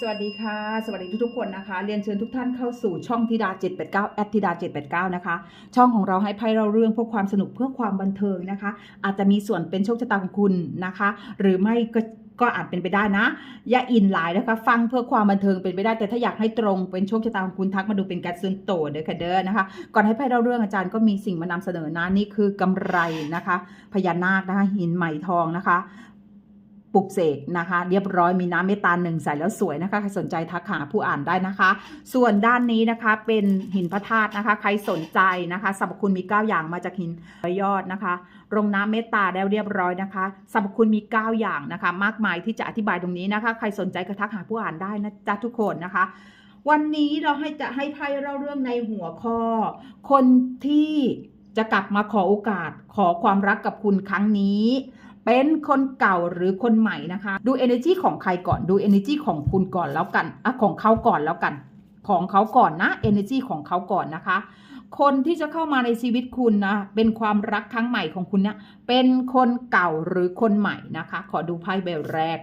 สวัสดีค่ะ สวัสดีทุกๆคนนะคะ เรียนเชิญทุกท่านเข้าสู่ช่องธิดา 789แอดธิดา 789 นะคะ ช่องของเราให้ไพ่เราเรื่องเพื่อความสนุกเพื่อความบันเทิงนะคะ อาจจะมีส่วนเป็นโชคชะตาของคุณนะคะ หรือไม่ก็ก็อาจเป็นไปได้นะ อย่าอินหลายนะคะ ฟังเพื่อความบันเทิงเป็นไปได้ แต่ถ้าอยากให้ตรงเป็นโชคชะตาของคุณทักมาดูเป็นการส่วนตัวเด้อค่ะเด้อนะคะ ก่อนให้ไพ่เราเรื่องอาจารย์ก็มีสิ่งมานำเสนอนะนี่คือกำไรนะคะ พญานาคนะคะหินไหมทองนะคะ ปลุกเสกนะคะ เรียบร้อยมีน้ำเมตตาหนึ่งใส่แล้วสวยนะคะใครสนใจทักหาผู้อ่านได้นะคะ ส่วนด้านนี้นะคะเป็นหินพระธาตุนะคะ ใครสนใจนะคะสรรพคุณมี 9 อย่างมาจากหินยยอดนะคะลงน้ำเมตตาแล้วเรียบร้อยนะคะสรรพคุณมี 9 อย่างนะคะ มากมายที่จะอธิบายตรงนี้นะคะ ใครสนใจก็ทักหาผู้อ่านได้นะจ๊ะทุกคนนะคะวันนี้เราให้จะให้ไพ่เล่าเรื่องในหัวข้อ คนที่จะกลับมาขอโอกาสขอความรักกับคุณครั้งนี้ เป็นคนเก่าหรือคนใหม่นะคะ ดู energy ของใครก่อนดู energy ของคุณก่อนแล้วกันอะของเขาก่อนแล้วกัน ของเขาก่อนนะ energy ของเขาก่อนนะคะ คนที่จะเข้ามาในชีวิตคุณนะเป็นความรักครั้งใหม่ของคุณเนี่ยเป็นคนเก่าหรือคนใหม่นะคะ ขอดูไพ่ใบแรก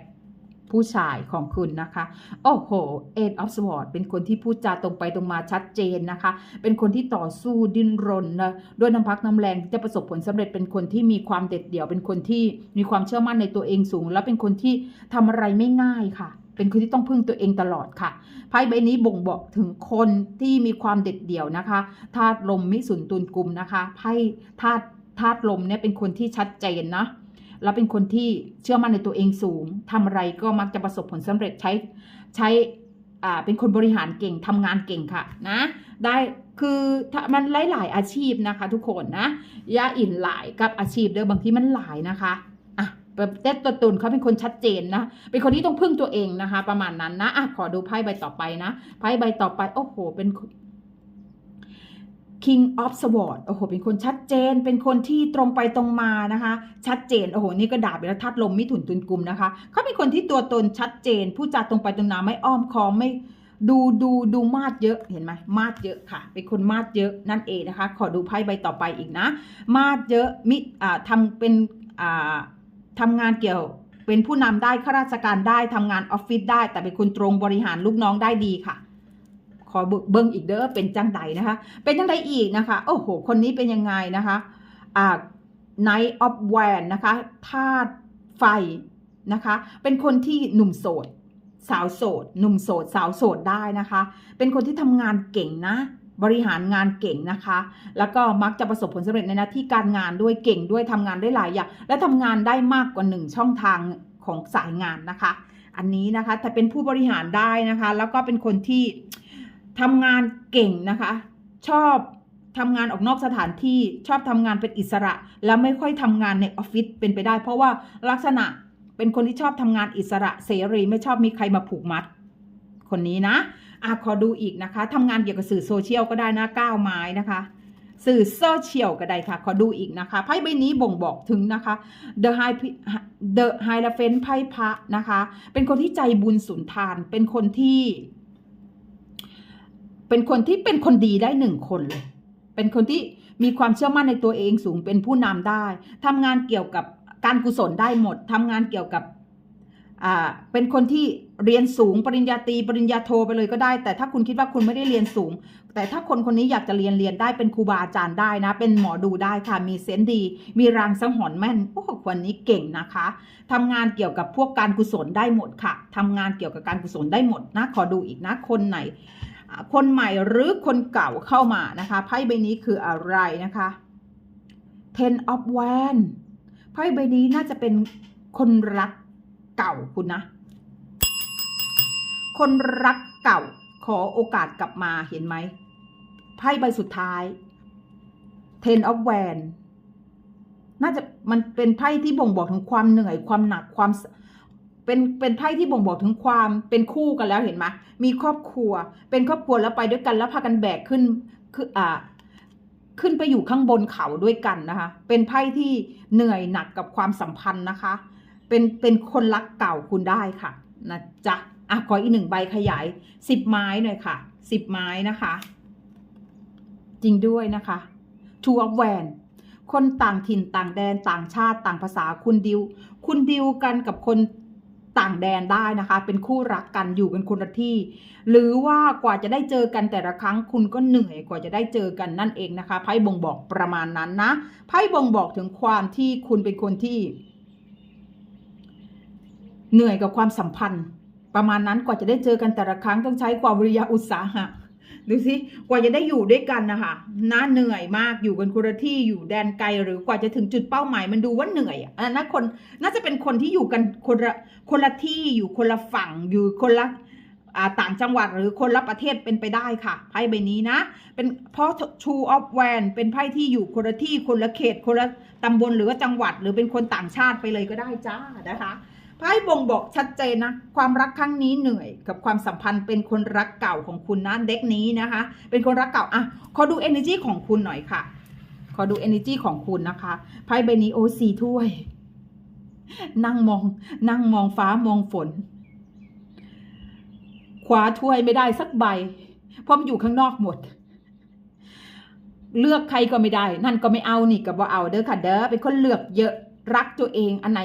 ผู้ชายของคุณนะคะ โอ้โห Eight of Swords เป็นคนที่พูดจาตรงไปตรงมาชัดเจนนะคะ เป็นคนที่ต่อสู้ดิ้นรนนะด้วยน้ำพักน้ำแรงจะประสบผลสำเร็จเป็นคนที่มีความเด็ดเดี่ยว เป็นคนที่มีความเชื่อมั่นในตัวเองสูง และเป็นคนที่ทำอะไรไม่ง่ายค่ะเป็นคนที่ต้องพึ่งตัวเองตลอดค่ะ ไพ่ใบนี้บ่งบอกถึงคนที่มีความเด็ดเดี่ยวนะคะ ธาตุลมมิสุนตุลกุมนะคะ ไพ่ธาตุธาตุลมเนี่ยเป็นคนที่ชัดเจนนะ แล้วเป็นคนที่เชื่อมั่นในตัวเองสูงทำอะไรก็มักจะประสบผลสำเร็จใช้ใช้อ่าเป็นคนบริหารเก่งทำงานเก่งค่ะนะ ได้คือมันหลาย ๆ อาชีพนะคะ ทุกคนนะย่าอินหลายกับอาชีพเด้อบางทีมันหลายนะคะอะแบบแต่ตัวตนเขาเป็นคนชัดเจนนะ เป็นคนที่ต้องพึ่งตัวเองนะคะ ประมาณนั้นนะอะขอดูไพ่ใบต่อไปนะไพ่ใบต่อไปโอ้โห เป็น King of Sword โอ้โห เป็นคนชัดเจน เป็นคนที่ตรงไปตรงมานะคะ ชัดเจน โอ้โห นี่ก็ดาบไปแล้วทัดลมมิถุนตุนกุมนะคะ เขาเป็นคนที่ตัวตนชัดเจนพูดจาตรงไปตรงมาไม่อ้อมค้อมไม่ดูดูดูมาดเยอะเห็นไหมมาดเยอะค่ะ เป็นคนมาดเยอะนั่นเองนะคะ ขอดูไพ่ใบต่อไปอีกนะ มาดเยอะมิอ่าทำเป็นอ่าทำงานเกี่ยวเป็นผู้นำได้ข้าราชการได้ทำงานออฟฟิศได้ แต่เป็นคนตรงบริหารลูกน้องได้ดีค่ะ ขอเบิ้งอีกเด้อเป็นจังใดนะคะ เป็นจังใดอีกนะคะ โอ้โห คนนี้เป็นยังไงนะคะอ่า Knight of w a n นะคะธาตุไฟนะคะ เป็นคนที่หนุ่มโสด สาวโสด หนุ่มโสด สาวโสดได้นะคะ เป็นคนที่ทำงานเก่งนะบริหารงานเก่งนะคะ แล้วก็มักจะประสบผลสำเร็จในหน้าที่การงานด้วยเก่งด้วยทำงานได้หลายอย่าง และทำงานได้มากกว่าหนึ่งช่องทางของสายงานนะคะ อันนี้นะคะแต่เป็นผู้บริหารได้นะคะ แล้วก็เป็นคนที่ ทำงานเก่งนะคะ ชอบทำงานออกนอกสถานที่ชอบทำงานเป็นอิสระ แล้วไม่ค่อยทำงานในออฟฟิศเป็นไปได้ เพราะว่าลักษณะเป็นคนที่ชอบทำงานอิสระเสรีไม่ชอบมีใครมาผูกมัด คนนี้นะอะขอดูอีกนะคะทำงานเกี่ยวกับสื่อโซเชียลก็ได้นะก้าวไม้นะคะ สื่อโซเชียลก็ได้ค่ะ ขอดูอีกนะคะไพ่ใบนี้บ่งบอกถึงนะคะ The High The Hierophant ไพ่พระนะคะ เป็นคนที่ใจบุญสุนทานเป็นคนที่ เป็นคนที่เป็นคนดีได้หนึ่งคนเลย เป็นคนที่มีความเชื่อมั่นในตัวเองสูงเป็นผู้นำได้ทำงานเกี่ยวกับการกุศลได้หมดทำงานเกี่ยวกับอ่าเป็นคนที่เรียนสูงปริญญาตรีปริญญาโทไปเลยก็ได้ แต่ถ้าคุณคิดว่าคุณไม่ได้เรียนสูง แต่ถ้าคนคนนี้อยากจะเรียนเรียนได้เป็นครูบาอาจารย์ได้นะ เป็นหมอดูได้ค่ะ มีเซนส์ดี มีรางสังหรณ์แม่นโอ้คนนี้เก่งนะคะทำงานเกี่ยวกับพวกการกุศลได้หมดค่ะทำงานเกี่ยวกับการกุศลได้หมดนะขอดูอีกนะคนไหน คนใหม่หรือคนเก่าเข้ามานะคะไพ่ใบนี้คืออะไรนะคะ Ten of w a n d ไพ่ใบนี้น่าจะเป็นคนรักเก่าคุณนะ คนรักเก่าขอโอกาสกลับมาเห็นไหมไพ่ใบสุดท้าย Ten of w a n d น่าจะมันเป็นไพ่ที่บ่งบอกถึงความเหนื่อยความหนักความ เป็นเป็นไพ่ที่บ่งบอกถึงความเป็นคู่กันแล้วเห็นไหมมีครอบครัว เป็นครอบครัวแล้วไปด้วยกันแล้วพากันแบกขึ้นคืออ่าขึ้นไปอยู่ข้างบนเขาด้วยกันนะคะ เป็นไพ่ที่เหนื่อยหนักกับความสัมพันธ์นะคะ เป็นเป็นคนรักเก่าคุณได้ค่ะนะจ๊ะอะขออีกหนึ่งใบขยายสิบไม้หน่อยค่ะสิบไม้นะคะ จริงด้วยนะคะ Two of w a n คนต่างถิ่นต่างแดนต่างชาติต่างภาษาคุณดิว คุณดิวกันกับคน ต่างแดนได้นะคะ เป็นคู่รักกันอยู่กันคนละที่ หรือว่ากว่าจะได้เจอกันแต่ละครั้งคุณก็เหนื่อยกว่าจะได้เจอกันนั่นเองนะคะไพ่บ่งบอกประมาณนั้นนะไพ่บ่งบอกถึงความที่คุณเป็นคนที่ เหนื่อยกับความสัมพันธ์ ประมาณนั้นกว่าจะได้เจอกันแต่ละครั้งต้องใช้ความวิริยะอุตสาหะ ดูสิกว่าจะได้อยู่ด้วยกันนะคะน่าเหนื่อยมากอยู่กันคนละที่อยู่แดนไกลหรือกว่าจะถึงจุดเป้าหมายมันดูว่าเหนื่อยอะอันนั้นคนน่าจะเป็นคนที่อยู่กันคนละคนละที่อยู่คนละฝั่งอยู่คนละต่างจังหวัดหรือคนละประเทศเป็นไปได้ค่ะไพ่ใบนี้นะ เป็นเพราะ Two of w a n เป็นไพ่ที่อยู่คนละที่คนละเขตคนละตำบลหรือว่าจังหวัด หรือเป็นคนต่างชาติไปเลยก็ได้จ้านะคะ ไพ่บ่งบอกชัดเจนนะ ความรักครั้งนี้เหนื่อยกับความสัมพันธ์เป็นคนรักเก่าของคุณนะเด็กนี้นะคะ เป็นคนรักเก่าอะขอดู energy ของคุณหน่อยค่ะ ขอดู energy ของคุณนะคะไพ่ใบนี้โอสีถ้วย นั่งมอง นั่งมองฟ้ามองฝนคว้าถ้วยไม่ได้สักใบ เพราะมันอยู่ข้างนอกหมด เลือกใครก็ไม่ได้ นั่นก็ไม่เอานี่ก็บ่เอาเด้อค่ะเด้อเป็นคนเลือกเยอะ รักตัวเองอันไหน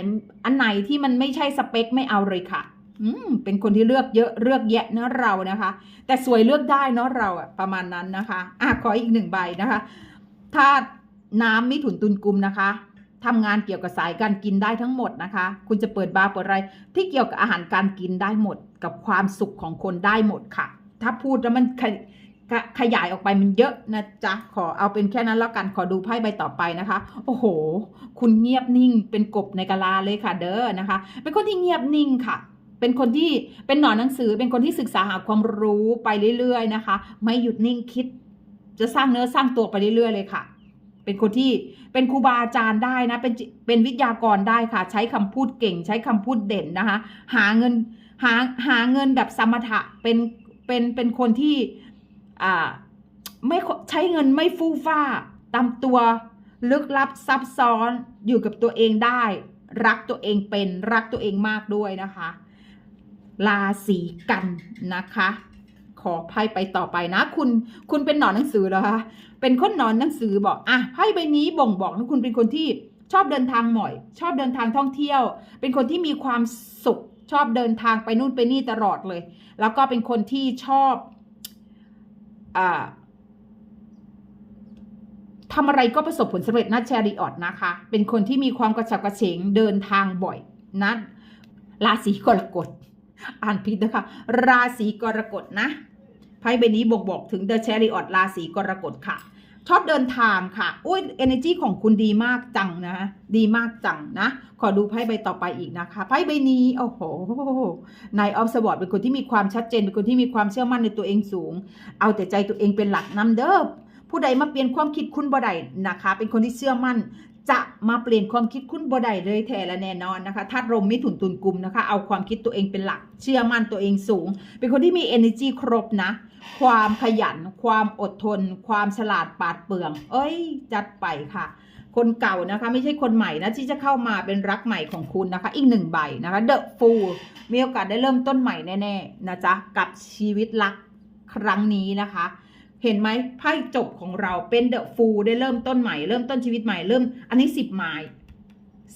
อันไหนที่มันไม่ใช่สเปคไม่เอาเลยค่ะ อืมเป็นคนที่เลือกเยอะเลือกแยะนะเรานะคะ แต่สวยเลือกได้เนาะเราอะประมาณนั้นนะคะอะขออีกหนึ่งใบนะคะธาตุน้ำมิถุนตุลกุมนะคะทำงานเกี่ยวกับสายการกินได้ทั้งหมดนะคะ คุณจะเปิดบาร์เปิดอะไร ที่เกี่ยวกับอาหารการกินได้หมด กับความสุขของคนได้หมดค่ะ ถ้าพูดแล้วมัน ขยายออกไปมันเยอะนะจ๊ะ ขอเอาเป็นแค่นั้นแล้วกันขอดูไพ่ใบต่อไปนะคะ โอ้โห คุณเงียบนิ่งเป็นกบในกะลาเลยค่ะ เด้อนะคะ เป็นคนที่เงียบนิ่งค่ะเป็นคนที่เป็นหนอนหนังสือเป็นคนที่ศึกษาหาความรู้ไปเรื่อยๆนะคะ ไม่หยุดนิ่งคิด จะสร้างเนื้อสร้างตัวไปเรื่อยๆเลยค่ะ เป็นคนที่เป็นครูบาอาจารย์ได้นะ เป็นเป็นวิทยากรได้ค่ะ ใช้คำพูดเก่ง ใช้คำพูดเด่นนะคะ หาเงินหาหาเงินแบบสมถะเป็นเป็นเป็นคนที่ อ่าไม่ใช้เงินไม่ฟู่ฟ้าตามตัวลึกลับซับซ้อนอยู่กับตัวเองได้ รักตัวเองเป็นรักตัวเองมากด้วยนะคะราศีกันนะคะ ขอไพ่ไปต่อไปนะ คุณคุณเป็นหนอนหนังสือเหรอคะเป็นคนหนอนหนังสือบอกอะไพ่ใบนี้บ่งบอกนะคุณเป็นคนที่ชอบเดินทางหม่อย ชอบเดินทางท่องเที่ยว เป็นคนที่มีความสุขชอบเดินทางไปนู่นไปนี่ตลอดเลย แล้วก็เป็นคนที่ชอบ ทำอะไรก็ประสบผลสำเร็จนะแชริออตนะคะ เป็นคนที่มีความกระฉับกระเฉงเดินทางบ่อยนะราศีกรกฎ อ่านผิดนะคะ ราศีกรกฎนะไพ่ใบนี้บอกบอกถึงเดอะแชริออตราศีกรกฎค่ะ ชอบเดินทางค่ะอุ้ย energy ของคุณดีมากจังนะ ดีมากจังนะ ขอดูไพ่ใบต่อไปอีกนะคะไพ่ใบนี้โอ้โหนายออฟสวอตเป็นคนที่มีความชัดเจนเป็นคนที่มีความเชื่อมั่นในตัวเองสูง เอาแต่ใจตัวเองเป็นหลักนำเด้อผู้ใดมาเปลี่ยนความคิดคุณบ่ได้นะคะ เป็นคนที่เชื่อมั่นจะมาเปลี่ยนความคิดคุณบ่ได้เลยแท้และแน่นอนนะคะธาตุลมมิถุนตุลกุมนะคะ เอาความคิดตัวเองเป็นหลัก เชื่อมั่นตัวเองสูง เป็นคนที่มี energy ครบนะ ความขยัน ความอดทน ความฉลาดปาดเปรื่อง เอ้ย จัดไปค่ะ คนเก่านะคะ ไม่ใช่คนใหม่นะที่จะเข้ามาเป็นรักใหม่ของคุณนะคะ อีกหนึ่งใบนะคะเดอะฟูลมีโอกาสได้เริ่มต้นใหม่แน่ๆนะจ๊ะกับชีวิตรักครั้งนี้นะคะ เห็นไหมไพ่จบของเราเป็นเดอะฟูลได้เริ่มต้นใหม่เริ่มต้นชีวิตใหม่เริ่ม อันนี้สิบไม้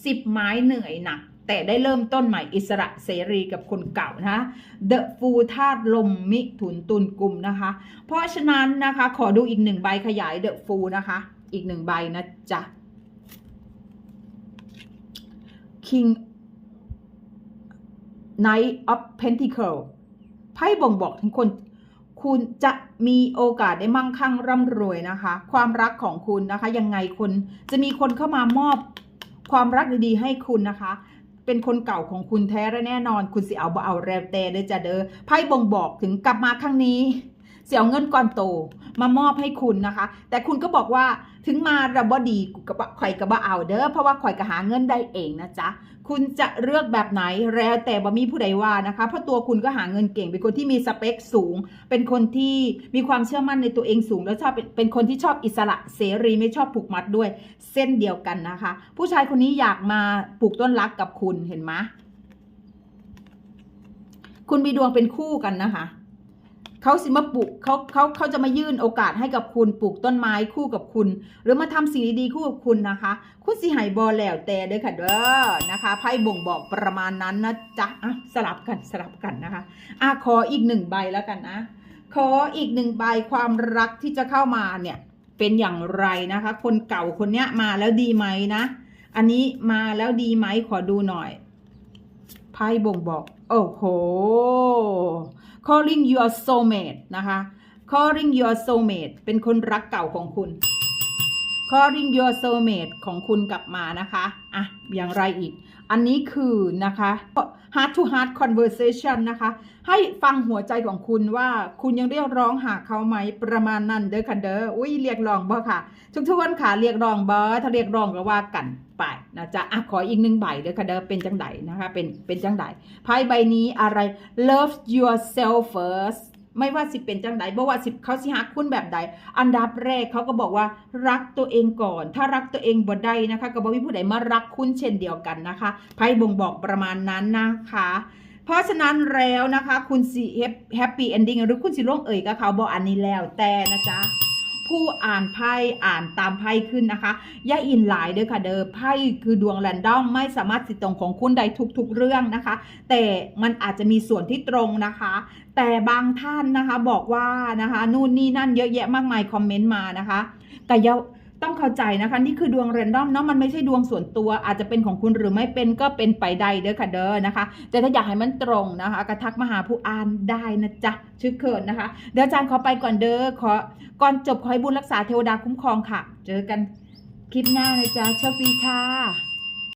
สิบไม้เหนื่อยหนัก แต่ได้เริ่มต้นใหม่อิสระเสรีกับคนเก่านะเดอะฟูธาตุลมมิถุนตุลกลุ่มนะคะ เพราะฉะนั้นนะคะขอดูอีกหนึ่งใบขยายเดอะฟูนะคะ อีกหนึ่งใบนะจ๊ะ King Knight of Pentacle ไพ่บ่งบอกถึงคนคุณจะมีโอกาสได้มั่งคั่งร่ำรวยนะคะ ความรักของคุณนะคะ ยังไงคนจะมีคนเข้ามามอบความรักดีๆให้คุณนะคะ เป็นคนเก่าของคุณแท้และแน่นอน คุณสิเอาบ่เอาแรวแต่เด้อจ้ะเด้อไพ่บ่งบอกถึงกลับมาครั้งนี้เสียเงินก้อนโตมามอบให้คุณนะคะ แต่คุณก็บอกว่าถึงมาระบดีกูกับข่อยกับบ่เอาเด้อเพราะว่าข่อยก็หาเงินได้เองนะจ๊ะ คุณจะเลือกแบบไหนแล้วแต่บ่มีผู้ใดว่านะคะเพราะตัวคุณก็หาเงินเก่ง เป็นคนที่มีสเปคสูง เป็นคนที่มีความเชื่อมั่นในตัวเองสูง แล้วชอบเป็นเป็นคนที่ชอบอิสระเสรีไม่ชอบผูกมัดด้วย เส้นเดียวกันนะคะ ผู้ชายคนนี้อยากมาปลูกต้นรักกับคุณเห็นไหมคุณมีดวงเป็นคู่กันนะคะ เขาสิมาปลูกเขาเขาเขาจะมายื่นโอกาสให้กับคุณปลูกต้นไม้คู่กับคุณ หรือมาทำสิ่งดีๆคู่กับคุณนะคะ คุณสิหายบอแล้วแต่เด้อค่ะเด้อนะคะไพ่บ่งบอกประมาณนั้นนะจ๊ะอะสลับกันสลับกันนะคะอะขออีกหนึ่งใบแล้วกันนะ ขออีกหนึ่งใบความรักที่จะเข้ามาเนี่ยเป็นอย่างไรนะคะ คนเก่าคนเนี้ยมาแล้วดีไหมนะ อันนี้มาแล้วดีไหมขอดูหน่อยไพ่บ่งบอก โอ้โห calling your soulmate นะคะ calling your soulmate เป็นคนรักเก่าของคุณ calling your soulmate ของคุณกลับมานะคะ อะ อย่างไรอีก อันนี้คือนะคะ heart to heart conversation นะคะ ให้ฟังหัวใจของคุณว่าคุณยังเรียกร้องหาเขาไหมประมาณนั้นเด้อค่ะเด้ออุ้ยเรียกร้องบ่ค่ะ ทุกทุกคนค่ะเรียกร้องบ่ถ้าเรียกร้องก็ว่ากันไปนะจ๊ะอะขออีกหนึ่งใบเด้อค่ะเด้อเป็นจังไดนะคะเป็นเป็นจังไดไพ่ใบนี้อะไร love yourself first ไม่ว่าสิเป็นจังใดบ่ว่าสิเขาสิหักคุณแบบใด อันดับแรกเขาก็บอกว่ารักตัวเองก่อน ถ้ารักตัวเองบ่ได้นะคะก็บ่มีผู้ใดมารักคุณเช่นเดียวกันนะคะไพ่บ่งบอกประมาณนั้นนะคะเพราะฉะนั้นแล้วนะคะ คุณสิแฮปปี้เอนดิ้งหรือคุณสิลงเอ่ยกับเขาบอกอันนี้แล้วแต่นะจ๊ะ ผู้อ่านไพ่อ่านตามไพ่ขึ้นนะคะย่าอินหลายเด้อค่ะเด้อไพ่คือดวงแรนดอมไม่สามารถสิตรงของคุณใดทุกๆเรื่องนะคะ แต่มันอาจจะมีส่วนที่ตรงนะคะ แต่บางท่านนะคะบอกว่านะคะนู่นนี่นั่นเยอะแยะมากมายคอมเมนต์มานะคะแต่ย่า ต้องเข้าใจนะคะ นี่คือดวงเรนดอมเนาะมันไม่ใช่ดวงส่วนตัว อาจจะเป็นของคุณหรือไม่เป็นก็เป็นไปได้เด้อค่ะเด้อนะคะ แต่ถ้าอยากให้มันตรงนะคะกระทักมาหาผู้อ่านได้นะจ๊ะชื่อเขินนะคะ เดี๋ยวอาจารย์ขอไปก่อนเด้อขอก่อนจบขอให้บุญรักษาเทวดาคุ้มครองค่ะ เจอกันคลิปหน้านะจ๊ะโชคดีค่ะ